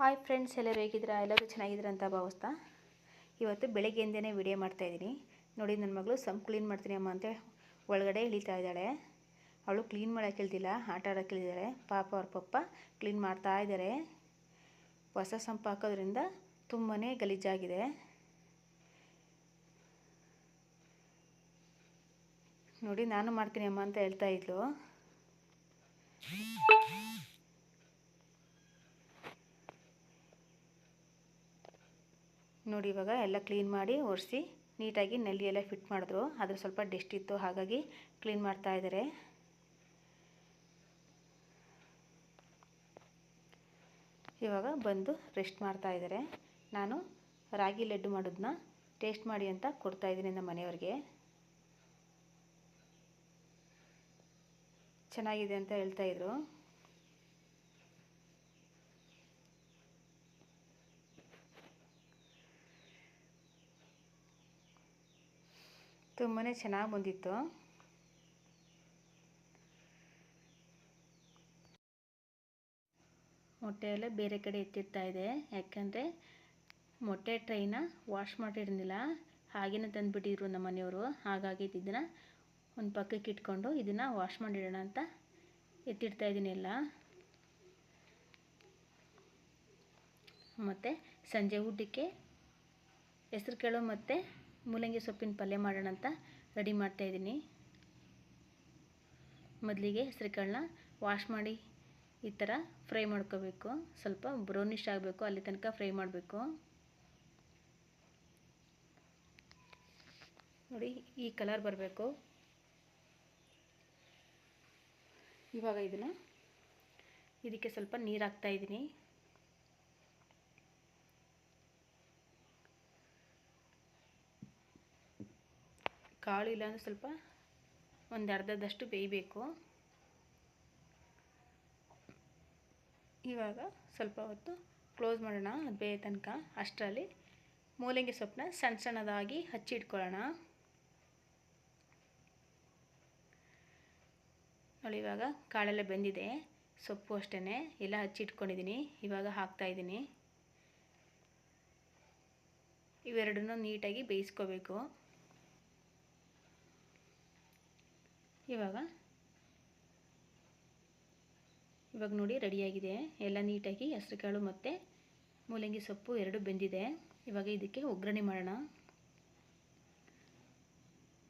Hi friends ಎಲ್ಲರೂ ಹೇಗಿದ್ದೀರಾ? ಎಲ್ಲರೂ ಚೆನ್ನಾಗಿದ್ದೀರಾ ಅಂತ ಭಾವಿಸ್ತಾ? ಇವತ್ತು ಬೆಳಗ್ಗೆಯಿಂದನೇ ವಿಡಿಯೋ ಮಾಡ್ತಾಯಿದ್ದೀನಿ ನೋಡಿ ನನ್ನ ಮಗಳು ಸಮ್ ಕ್ಲೀನ್ ಮಾಡ್ತೀನಿ ಅಮ್ಮ ಅಂತ ಒಳಗಡೆ ಇಳಿತಾ ಇದ್ದಾಳೆ. ಅವಳು ಕ್ಲೀನ್ ಮಾಡೋಕೆ ಇಲ್ದಿಲ್ಲ ಆಟ ಆಡೋಕೆ ಇಳಿದಾಳೆ ಪಾಪ ಅವ್ರ ಪಪ್ಪ ಕ್ಲೀನ್ ಮಾಡ್ತಾ ಇದ್ದಾರೆ. ಹೊಸ ಸಂಪ ಹಾಕೋದ್ರಿಂದ ತುಂಬಾ ಗಲೀಜಾಗಿದೆ. ನೋಡಿ, ನಾನು ಮಾಡ್ತೀನಿ ಅಮ್ಮ ಅಂತ ಹೇಳ್ತಾ ಇದ್ಲು. ನೋಡಿ ಇವಾಗ ಎಲ್ಲ ಕ್ಲೀನ್ ಮಾಡಿ ಒರೆಸಿ ನೀಟಾಗಿ ನಲ್ಲಿ ಎಲ್ಲ ಫಿಟ್ ಮಾಡಿದ್ರು. ಅದ್ರ ಸ್ವಲ್ಪ ಡೆಸ್ಟ್ ಇತ್ತು, ಹಾಗಾಗಿ ಕ್ಲೀನ್ ಮಾಡ್ತಾ ಇದ್ದಾರೆ. ಇವಾಗ ಬಂದು ರೆಸ್ಟ್ ಮಾಡ್ತಾ ಇದ್ದಾರೆ. ನಾನು ರಾಗಿ ಲಡ್ಡು ಮಾಡೋದನ್ನ ಟೇಸ್ಟ್ ಮಾಡಿ ಅಂತ ಕೊಡ್ತಾ ಇದ್ದೀನಿ ನಮ್ಮ ಮನೆಯವ್ರಿಗೆ. ಚೆನ್ನಾಗಿದೆ ಅಂತ ಹೇಳ್ತಾ ತುಂಬಾ ಚೆನ್ನಾಗಿ ಬಂದಿತ್ತು. ಮೊಟ್ಟೆ ಎಲ್ಲ ಬೇರೆ ಕಡೆ ಎತ್ತಿಡ್ತಾ ಇದೆ. ಯಾಕಂದರೆ ಮೊಟ್ಟೆ ಟ್ರೈನ ವಾಶ್ ಮಾಡಿರಲಿಲ್ಲ. ಹಾಗೇನೆ ತಂದುಬಿಟ್ಟಿದ್ರು ನಮ್ಮ ಮನೆಯವರು. ಹಾಗಾಗಿ ಇದನ್ನು ಒಂದು ಪಕ್ಕಕ್ಕೆ ಇಟ್ಕೊಂಡು ಇದನ್ನು ವಾಶ್ ಮಾಡಿಡೋಣ ಅಂತ ಎತ್ತಿಡ್ತಾ ಇದ್ದೀನಿ ಎಲ್ಲ. ಮತ್ತು ಸಂಜೆ ಊಟಕ್ಕೆ ಹೆಸ್ರು ಕಾಳು ಮತ್ತು. ಮೂಲಂಗಿ ಸೊಪ್ಪಿನ ಪಲ್ಯ ಮಾಡೋಣ ಅಂತ ರೆಡಿ ಮಾಡ್ತಾಯಿದ್ದೀನಿ ಮೊದಲಿಗೆ ಹೆಸರುಕಾಳನ್ನ ವಾಶ್ ಮಾಡಿ ಈ ಥರ ಫ್ರೈ ಮಾಡ್ಕೋಬೇಕು. ಸ್ವಲ್ಪ ಬ್ರೌನಿಷ್ ಆಗಬೇಕು, ಅಲ್ಲಿ ತನಕ ಫ್ರೈ ಮಾಡಬೇಕು. ನೋಡಿ, ಈ ಕಲರ್ ಬರಬೇಕು. ಇವಾಗ ಇದನ್ನು ಇದಕ್ಕೆ ಸ್ವಲ್ಪ ನೀರು ಹಾಕ್ತಾಯಿದ್ದೀನಿ ಕಾಳು ಇಲ್ಲಾಂದರೆ ಸ್ವಲ್ಪ ಒಂದು ಅರ್ಧದಷ್ಟು ಬೇಯಬೇಕು. ಇವಾಗ ಸ್ವಲ್ಪ ಹೊತ್ತು ಕ್ಲೋಸ್ ಮಾಡೋಣ ಅದು ಬೇಯ ತನಕ. ಅಷ್ಟರಲ್ಲಿ ಮೂಲಂಗಿ ಸೊಪ್ಪನ್ನ ಸಣ್ಣ ಸಣ್ಣದಾಗಿ ಹಚ್ಚಿಟ್ಕೊಳ್ಳೋಣ ನೋಡಿ, ಇವಾಗ ಕಾಳೆಲ್ಲ ಬೆಂದಿದೆ. ಸೊಪ್ಪು ಅಷ್ಟೇ ಎಲ್ಲ ಹಚ್ಚಿಟ್ಕೊಂಡಿದ್ದೀನಿ ಇವಾಗ ಹಾಕ್ತಾಯಿದ್ದೀನಿ ಇವೆರಡನ್ನೂ ನೀಟಾಗಿ ಬೇಯಿಸ್ಕೋಬೇಕು. ಇವಾಗ? ಇವಾಗ ನೋಡಿ ರೆಡಿಯಾಗಿದೆ ಎಲ್ಲ ನೀಟಾಗಿ ಹೆಸ್ರುಕಾಳು ಮತ್ತು ಮೂಲಂಗಿ ಸೊಪ್ಪು ಎರಡು ಬೆಂದಿದೆ. ಇವಾಗ ಇದಕ್ಕೆ ಒಗ್ಗರಣೆ ಮಾಡೋಣ.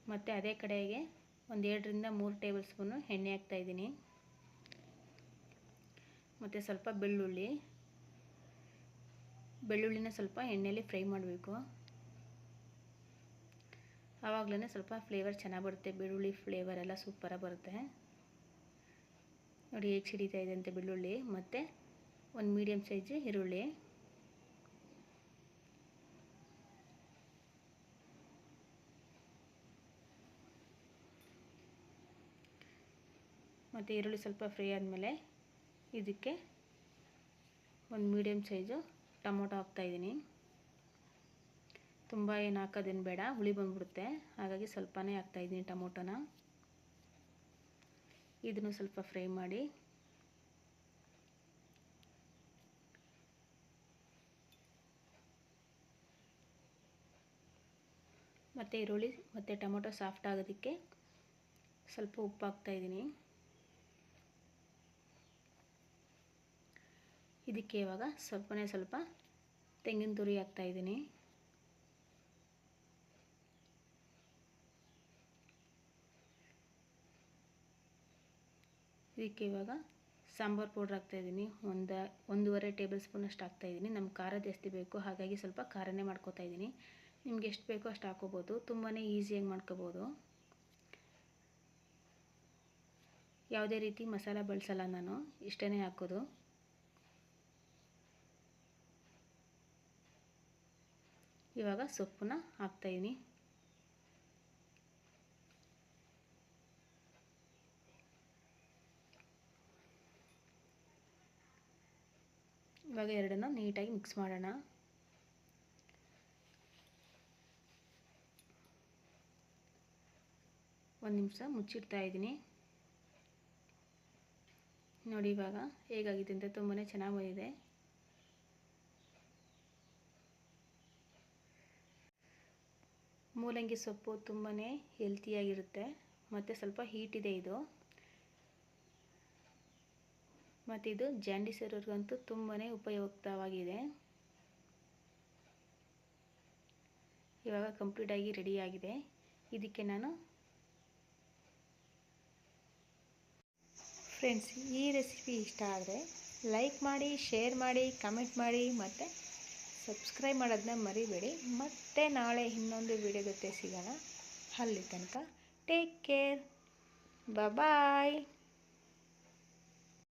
ಮತ್ತು ಅದೇ ಕಡೆಗೆ ಒಂದು ಎರಡರಿಂದ ಮೂರು ಟೇಬಲ್ ಸ್ಪೂನು ಎಣ್ಣೆ ಹಾಕ್ತಾಯಿದ್ದೀನಿ ಮತ್ತು ಸ್ವಲ್ಪ ಬೆಳ್ಳುಳ್ಳಿ. ಬೆಳ್ಳುಳ್ಳಿನ ಸ್ವಲ್ಪ ಎಣ್ಣೆಯಲ್ಲಿ ಫ್ರೈ ಮಾಡಬೇಕು. ಆವಾಗಲೇ ಸ್ವಲ್ಪ ಫ್ಲೇವರ್ ಚೆನ್ನಾಗಿ ಬರುತ್ತೆ. ಬೆಳ್ಳುಳ್ಳಿ ಫ್ಲೇವರ್ ಎಲ್ಲ ಸೂಪರಾಗಿ ಬರುತ್ತೆ. ನೋಡಿ ಹೇಗೆ ಸಿಡಿತಾ ಇದೆ ಅಂತ ಬೆಳ್ಳುಳ್ಳಿ, ಮತ್ತು ಒಂದು ಮೀಡಿಯಮ್ ಸೈಜ್ ಈರುಳ್ಳಿ. ಮತ್ತು ಈರುಳ್ಳಿ ಸ್ವಲ್ಪ ಫ್ರೈ ಆದಮೇಲೆ ಇದಕ್ಕೆ ಒಂದು ಮೀಡಿಯಮ್ ಸೈಜು ಟೊಮೊಟೊ ಹಾಕ್ತಾಯಿದ್ದೀನಿ ತುಂಬ ಏನು ಹಾಕೋದೇನು ಬೇಡ, ಹುಳಿ ಬಂದ್ಬಿಡುತ್ತೆ. ಹಾಗಾಗಿ ಸ್ವಲ್ಪನೇ ಹಾಕ್ತಾಯಿದ್ದೀನಿ ಟೊಮೊಟೊನ. ಇದನ್ನು ಸ್ವಲ್ಪ ಫ್ರೈ ಮಾಡಿ. ಮತ್ತು ಈರುಳ್ಳಿ, ಮತ್ತು ಟೊಮೊಟೊ ಸಾಫ್ಟ್ ಆಗೋದಕ್ಕೆ ಸ್ವಲ್ಪ ಉಪ್ಪು ಹಾಕ್ತಾಯಿದ್ದೀನಿ ಇದಕ್ಕೆ ಇವಾಗ ಸ್ವಲ್ಪನೇ ಸ್ವಲ್ಪ ತೆಂಗಿನ ತುರಿ ಹಾಕ್ತಾಯಿದ್ದೀನಿ ಇದಕ್ಕೆ ಇವಾಗ ಸಾಂಬಾರು ಪೌಡ್ರ್ ಹಾಕ್ತಾಯಿದ್ದೀನಿ ಒಂದು, ಒಂದೂವರೆ ಟೇಬಲ್ ಸ್ಪೂನ್ ಅಷ್ಟು ಹಾಕ್ತಾಯಿದ್ದೀನಿ ನಮ್ಗೆ ಖಾರ ಜಾಸ್ತಿ ಬೇಕು, ಹಾಗಾಗಿ ಸ್ವಲ್ಪ ಖಾರನೇ ಮಾಡ್ಕೋತಾ ಇದ್ದೀನಿ. ನಿಮ್ಗೆ ಎಷ್ಟು ಬೇಕೋ ಅಷ್ಟು ಹಾಕೋಬೋದು. ತುಂಬಾ ಈಸಿಯಾಗಿ ಮಾಡ್ಕೋಬೋದು. ಯಾವುದೇ ರೀತಿ ಮಸಾಲ ಬಳಸಲ್ಲ ನಾನು ಇಷ್ಟೇ ಹಾಕೋದು. ಇವಾಗ ಸೊಪ್ಪನ್ನ ಹಾಕ್ತಾಯಿದ್ದೀನಿ ಇವಾಗ ಎರಡನ್ನು ನೀಟಾಗಿ ಮಿಕ್ಸ್ ಮಾಡೋಣ. ಒಂದು ನಿಮಿಷ ಮುಚ್ಚಿಡ್ತಾ ಇದ್ದೀನಿ. ನೋಡಿ ಇವಾಗ ಹೇಗಾಗಿದೆ ಅಂತ ತುಂಬಾ ಚೆನ್ನಾಗಿ ಬಂದಿದೆ. ಮೂಲಂಗಿ ಸೊಪ್ಪು ತುಂಬಾ ಹೆಲ್ತಿಯಾಗಿರುತ್ತೆ ಮತ್ತು ಸ್ವಲ್ಪ ಹೀಟ್ ಇದೆ ಇದು. ಮತ್ತು ಇದು ಜಾಂಡಿಸ್ ತುಂಬಾ ಉಪಯುಕ್ತವಾಗಿದೆ. ಇವಾಗ ಕಂಪ್ಲೀಟಾಗಿ ರೆಡಿಯಾಗಿದೆ ಇದಕ್ಕೆ ನಾನು ಫ್ರೆಂಡ್ಸ್, ಈ ರೆಸಿಪಿ ಇಷ್ಟ ಆದರೆ ಲೈಕ್ ಮಾಡಿ, ಶೇರ್ ಮಾಡಿ, ಕಮೆಂಟ್ ಮಾಡಿ, ಮತ್ತು ಸಬ್ಸ್ಕ್ರೈಬ್ ಮಾಡೋದನ್ನ ಮರಿಬೇಡಿ. ಮತ್ತೆ ನಾಳೆ ಇನ್ನೊಂದು ವಿಡಿಯೋ ಜೊತೆ ಸಿಗೋಣ. ಅಲ್ಲಿ ತನಕ ಟೇಕ್ ಕೇರ್. ಬಾಯ್